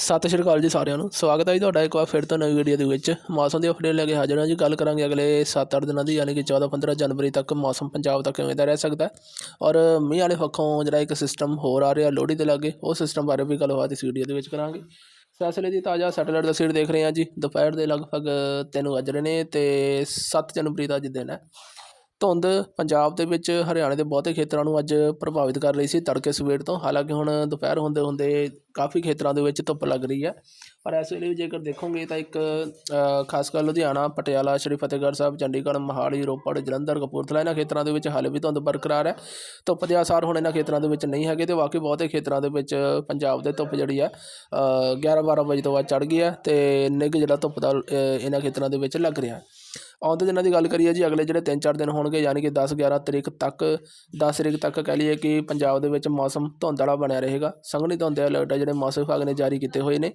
ਸਤਿ ਸ਼੍ਰੀ ਅਕਾਲ ਜੀ ਸਾਰਿਆਂ ਨੂੰ। ਸਵਾਗਤ ਹੈ ਜੀ ਤੁਹਾਡਾ ਇੱਕ ਵਾਰ ਫਿਰ ਤੋਂ ਨਵੀਂ ਵੀਡੀਓ ਦੇ ਵਿੱਚ। ਮੌਸਮ ਦੀ ਅਪਡੇਟ ਲੈ ਕੇ ਹਾਜ਼ਰ ਹਾਂ ਜੀ। ਗੱਲ ਕਰਾਂਗੇ ਅਗਲੇ 7-8 ਦਿਨਾਂ ਦੀ, ਯਾਨੀ ਕਿ 14-15 ਜਨਵਰੀ ਤੱਕ ਮੌਸਮ ਪੰਜਾਬ ਦਾ ਕਿਵੇਂ ਦਾ ਰਹਿ ਸਕਦਾ ਔਰ ਮੀਂਹ ਵਾਲੇ ਪੱਖੋਂ ਜਿਹੜਾ ਇੱਕ ਸਿਸਟਮ ਹੋਰ ਆ ਰਿਹਾ ਲੋਹੜੀ ਦੇ ਲਾਗੇ ਉਹ ਸਿਸਟਮ ਬਾਰੇ ਵੀ ਗੱਲਬਾਤ ਇਸ ਵੀਡੀਓ ਦੇ ਵਿੱਚ ਕਰਾਂਗੇ। ਫੈਸਲੇ ਦੀ ਤਾਜ਼ਾ ਸੈਟੇਲਾਈਟ ਤਸਵੀਰ ਦੇਖ ਰਹੇ ਹਾਂ ਜੀ। ਦੁਪਹਿਰ ਦੇ ਲਗਭਗ 3 ਵੱਜ ਰਹੇ ਨੇ ਤੇ 7 ਜਨਵਰੀ ਦਾ ਅੱਜ ਦਿਨ ਹੈ। ਧੁੰਦ ਪੰਜਾਬ ਦੇ ਵਿੱਚ ਹਰਿਆਣੇ ਦੇ ਬਹੁਤੇ ਖੇਤਰਾਂ ਨੂੰ ਅੱਜ ਪ੍ਰਭਾਵਿਤ ਕਰ ਰਹੀ ਸੀ ਤੜਕੇ ਸਵੇਰ ਤੋਂ। ਹਾਲਾਂਕਿ ਹੁਣ ਦੁਪਹਿਰ ਹੁੰਦੇ ਹੁੰਦੇ ਕਾਫੀ ਖੇਤਰਾਂ ਦੇ ਵਿੱਚ ਧੁੱਪ ਲੱਗ ਰਹੀ ਹੈ। ਪਰ ਇਸ ਵੇਲੇ ਵੀ ਜੇਕਰ ਦੇਖੋਗੇ ਤਾਂ ਇੱਕ ਖਾਸ ਕਰ ਲੁਧਿਆਣਾ, ਪਟਿਆਲਾ, ਸ਼੍ਰੀ ਫਤਿਹਗੜ੍ਹ ਸਾਹਿਬ, ਚੰਡੀਗੜ੍ਹ, ਮੋਹਾਲੀ, ਰੋਪੜ, ਜਲੰਧਰ, ਕਪੂਰਥਲਾ ਇਹਨਾਂ ਖੇਤਰਾਂ ਦੇ ਵਿੱਚ ਹਾਲੇ ਵੀ ਧੁੰਦ ਬਰਕਰਾਰ ਹੈ। ਧੁੱਪ ਦੇ ਆਸਾਰ ਹੁਣ ਇਹਨਾਂ ਖੇਤਰਾਂ ਦੇ ਵਿੱਚ ਨਹੀਂ ਹੈਗੇ ਤੇ ਵਾਕਈ ਬਹੁਤੇ ਖੇਤਰਾਂ ਦੇ ਵਿੱਚ ਪੰਜਾਬ ਦੇ ਧੁੱਪ ਜਿਹੜੀ ਹੈ 11 12 ਵਜੇ ਤੋਂ ਬਾਅਦ ਚੜ ਗਈ ਹੈ ਤੇ ਨਿੱਘ ਜਿਹੜਾ ਧੁੱਪ ਦਾ ਇਹਨਾਂ ਖੇਤਰਾਂ ਦੇ ਵਿੱਚ ਲੱਗ ਰਿਹਾ ਹੈ। ਆਉਂਦੇ ਦਿਨਾਂ ਦੀ ਗੱਲ ਕਰੀਏ ਜੀ, ਅਗਲੇ ਜਿਹੜੇ 3-4 ਦਿਨ ਹੋਣਗੇ, ਯਾਨੀ ਕਿ 10-11 ਤਰੀਕ ਤੱਕ 10 ਤਰੀਕ ਤੱਕ ਕਹਿ ਲਈਏ ਕਿ ਪੰਜਾਬ ਦੇ ਵਿੱਚ ਮੌਸਮ ਧੁੰਦ ਵਾਲਾ ਬਣਿਆ ਰਹੇਗਾ। ਸੰਘਣੀ ਧੁੰਦ ਦੇ ਅਲਰਟ ਹੈ ਜਿਹੜੇ ਮੌਸਮ ਵਿਭਾਗ ਨੇ ਜਾਰੀ ਕੀਤੇ ਹੋਏ ਨੇ।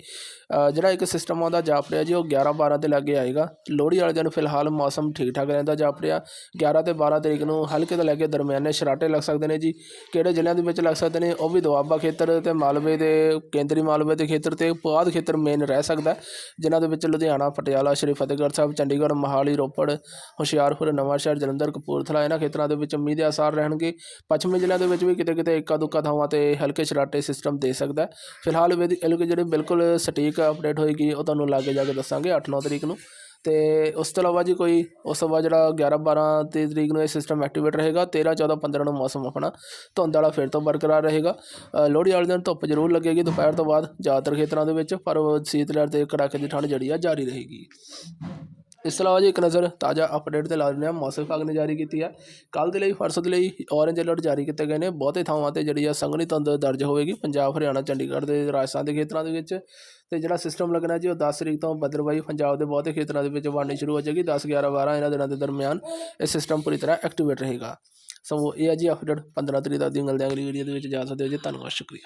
ਜਿਹੜਾ ਇੱਕ ਸਿਸਟਮ ਆਉਂਦਾ ਜਾਪ ਰਿਹਾ ਜੀ, ਉਹ 11-12 ਦੇ ਲਾਗੇ ਆਏਗਾ। ਲੋਹੜੀ ਵਾਲੇ ਦਿਨ ਫਿਲਹਾਲ ਮੌਸਮ ਠੀਕ ਠਾਕ ਰਹਿੰਦਾ ਜਾਪ ਰਿਹਾ। 11 ਤੇ 12 ਤਰੀਕ ਨੂੰ ਹਲਕੇ ਤੋਂ ਲੈ ਕੇ ਦਰਮਿਆਨੇ ਸ਼ਰਾਟੇ ਲੱਗ ਸਕਦੇ ਨੇ ਜੀ। ਕਿਹੜੇ ਜ਼ਿਲ੍ਹਿਆਂ ਦੇ ਵਿੱਚ ਲੱਗ ਸਕਦੇ ਨੇ, ਉਹ ਵੀ ਦੁਆਬਾ ਖੇਤਰ ਤੇ ਮਾਲਵੇ ਦੇ, ਕੇਂਦਰੀ ਮਾਲਵੇ ਦੇ ਖੇਤਰ ਤੇ ਪੁਆਧ ਖੇਤਰ ਮੇਨ ਰਹਿ ਸਕਦਾ। ਜਿਨ੍ਹਾਂ ਦੇ ਵਿੱਚ ਲੁਧਿਆਣਾ, ਪਟਿਆਲਾ, ਸ਼੍ਰੀ ਫਤਿਹਗੜ੍ਹ ਸਾਹਿਬ, ਚੰਡੀਗੜ੍ਹ, ਮੋਹਾਲੀ, ਰੋਪੜ ਰੋਪੜ, ਹੁਸ਼ਿਆਰਪੁਰ ਨਵਾਂਸ਼ਹਿਰ ਜਲੰਧਰ, ਕਪੂਰਥਲਾ, ਇਹਨਾਂ ਖੇਤਰਾਂ ਦੇ ਵਿੱਚ ਮੀਂਹ ਦੇ ਆਸਾਰ ਰਹਿਣਗੇ। ਪੱਛਮੀ ਜ਼ਿਲ੍ਹਿਆਂ ਦੇ ਵਿੱਚ ਵੀ ਕਿਤੇ ਕਿਤੇ ਇੱਕਾ ਦੁੱਕਾ ਥਾਵਾਂ ਤੇ ਹਲਕੇ ਸ਼ਰਾਟੇ ਸਿਸਟਮ ਦੇ ਸਕਦਾ ਫਿਲਹਾਲ ਇਹਦੀ ਜਿਹੜੀ ਬਿਲਕੁਲ ਸਟੀਕ ਅਪਡੇਟ ਹੋਏਗੀ, ਉਹ ਤੁਹਾਨੂੰ ਲਾਗੇ ਜਾ ਕੇ ਦੱਸਾਂਗੇ 8-9 ਤਰੀਕ ਨੂੰ। ਤੇ ਉਸ ਤੋਂ ਇਲਾਵਾ ਜੀ ਕੋਈ ਉਸ ਤੋਂ ਬਾਅਦ ਜਿਹੜਾ 11-12 ਤੇ ਤਰੀਕ ਨੂੰ ਇਹ ਸਿਸਟਮ ਐਕਟੀਵੇਟ ਰਹੇਗਾ 13-14-15 ਨੂੰ ਮੌਸਮ ਆਪਣਾ ਧੁੰਦ ਵਾਲਾ ਫਿਰ ਤੋਂ ਬਰਕਰਾਰ ਰਹੇਗਾ। ਲੋਹੜੀ ਵਾਲੇ ਦਿਨ ਧੁੱਪ ਜ਼ਰੂਰ ਲੱਗੇਗੀ, ਦੁਪਹਿਰ ਤੋਂ ਬਾਅਦ ਜ਼ਿਆਦਾਤਰ ਖੇਤਰਾਂ ਦੇ ਵਿੱਚ, ਪਰ ਉਹ ਸੀਤ ਲਹਿਰ ਤੇ ਕੜਾਕੇ ਦੀ ਠੰਡ ਜਿਹੜੀ ਆ ਜਾਰੀ ਰਹੇਗੀ। ਇਸ ਤੋਂ ਇਲਾਵਾ ਜੀ ਇੱਕ ਨਜ਼ਰ ਤਾਜ਼ਾ ਅਪਡੇਟ ਤੇ ਲਾ ਦਿੰਦੇ ਹਾਂ ਮੌਸਮ ਵਿਭਾਗ ਨੇ ਜਾਰੀ ਕੀਤੀ ਹੈ। ਕੱਲ ਦੇ ਲਈ ਪਰਸੋਂ ਦੇ ਲਈ ਔਰੇਂਜ ਅਲਰਟ ਜਾਰੀ ਕੀਤੇ ਗਏ ਨੇ। ਬਹੁਤੇ ਥਾਵਾਂ ਤੇ ਜਿਹੜੀ ਆ ਸੰਘਣੀ ਧੁੰਦ ਦਰਜ ਹੋਵੇਗੀ। ਪੰਜਾਬ, ਹਰਿਆਣਾ, ਚੰਡੀਗੜ੍ਹ ਦੇ ਰਾਜਸਥਾਨ ਦੇ ਖੇਤਰਾਂ ਦੇ ਵਿੱਚ ਤੇ ਜਿਹੜਾ ਸਿਸਟਮ ਲੱਗਣਾ ਜੀ ਉਹ 10 ਤਰੀਕ ਤੋਂ ਬੱਦਲਬਾਈ ਪੰਜਾਬ ਦੇ ਬਹੁਤੇ ਖੇਤਰਾਂ ਦੇ ਵਿੱਚ ਬਣਨੀ ਸ਼ੁਰੂ ਹੋ ਜਾਏਗੀ। 10 11 12 ਇਹਨਾਂ ਦਿਨਾਂ ਦੇ ਦਰਮਿਆਨ ਇਹ ਸਿਸਟਮ ਪੂਰੀ ਤਰ੍ਹਾਂ ਐਕਟੀਵੇਟ ਰਹੇਗਾ। ਸੋ ਇਹ ਹੈ ਜੀ ਅਪਡੇਟ 15 ਤਰੀਕ ਤੱਕ ਦੀ। ਮਿਲਦੇ ਅਗਲੀ ਵੀਡੀਓ ਦੇ ਵਿੱਚ। ਜਾ ਸਕਦੇ ਹੋ ਜੀ। ਧੰਨਵਾਦ, ਸ਼ੁਕਰੀਆ।